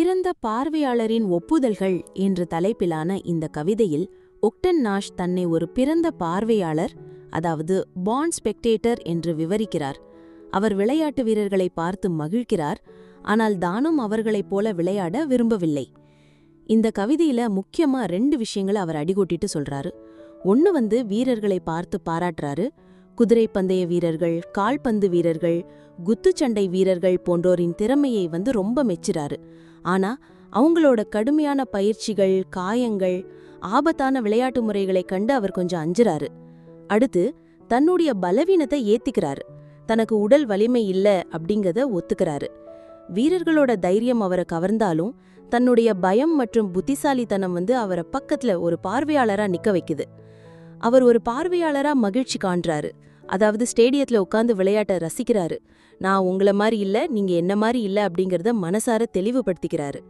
பிறந்த பார்வையாளரின் ஒப்புதல்கள் என்ற தலைப்பிலான இந்த கவிதையில் ஒக்டன் நாஷ் தன்னை ஒரு பிறந்த பார்வையாளர் அதாவது பாண்ட் ஸ்பெக்டேட்டர் என்று விவரிக்கிறார். அவர் விளையாட்டு வீரர்களை பார்த்து மகிழ்கிறார் ஆனால் தானும் அவர்களைப் போல விளையாட விரும்பவில்லை. இந்த கவிதையில முக்கியமா ரெண்டு விஷயங்களை அவர் அடிகொட்டிட்டு சொல்றாரு. ஒன்னு வந்து வீரர்களை பார்த்து பாராட்டுறாரு குதிரை பந்தய வீரர்கள் கால்பந்து வீரர்கள் குத்துச்சண்டை வீரர்கள் போன்றோரின் திறமையை வந்து ரொம்ப மெச்சுறாரு. ஆனா அவங்களோட கடுமையான பயிற்சிகள் காயங்கள் ஆபத்தான விளையாட்டு முறைகளை கண்டு அவர் கொஞ்சம் அஞ்சுறாரு. அடுத்து தன்னுடைய பலவீனத்தை ஏத்திக்கிறாரு. தனக்கு உடல் வலிமை இல்ல அப்படிங்கறத ஒத்துக்கிறாரு. வீரர்களோட தைரியம் அவரை கவர்ந்தாலும் தன்னுடைய பயம் மற்றும் புத்திசாலித்தனம் வந்து அவரை பக்கத்துல ஒரு பார்வையாளரா நிக்க வைக்குது. அவர் ஒரு பார்வையாளரா மகிழ்ச்சி காண்றாரு. அதாவது ஸ்டேடியத்துல உட்காந்து விளையாட்ட ரசிக்கிறாரு. நான் உங்கள மாதிரி இல்ல நீங்க என்ன மாதிரி இல்ல அப்படிங்கறத மனசார தெளிவுபடுத்திக்கிறாரு.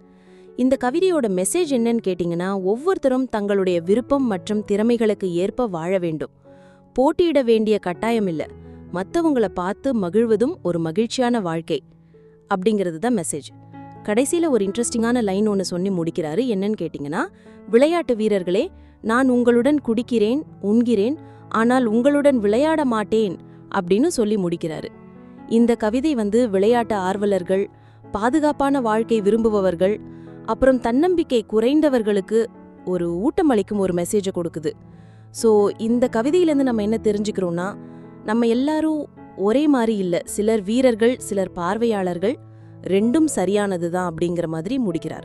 இந்த கவிதையோட மெசேஜ் என்னன்னு கேட்டிங்கன்னா ஒவ்வொருத்தரும் தங்களுடைய விருப்பம் மற்றும் திறமைகளுக்கு ஏற்ப வாழ வேண்டும். போட்டியிட வேண்டிய கட்டாயம் இல்ல. மத்தவங்கள பார்த்து மகிழ்வதும் ஒரு மகிழ்ச்சியான வாழ்க்கை அப்படிங்கிறது தான் மெசேஜ் கடைசியில் ஒரு இன்ட்ரெஸ்டிங்கான லைன் ஒன்று சொல்லி முடிக்கிறாரு. என்னன்னு கேட்டிங்கன்னா விளையாட்டு வீரர்களே நான் உங்களுடன் குடிக்கிறேன் உண்கிறேன் ஆனால் உங்களுடன் விளையாட மாட்டேன் அப்படின்னு சொல்லி முடிக்கிறாரு. இந்த கவிதை வந்து விளையாட்டு ஆர்வலர்கள் பாதுகாப்பான வாழ்க்கை விரும்புபவர்கள் அப்புறம் தன்னம்பிக்கை குறைந்தவர்களுக்கு ஒரு ஊட்டமளிக்கும் ஒரு மெசேஜை கொடுக்குது. ஸோ இந்த கவிதையிலேருந்து நம்ம என்ன தெரிஞ்சுக்கிறோம்னா நம்ம எல்லாரும் ஒரே மாதிரி இல்லை. சிலர் வீரர்கள் சிலர் பார்வையாளர்கள் ரெண்டும் சரியானது தான் அப்படிங்கிற மாதிரி முடிக்கிறார்.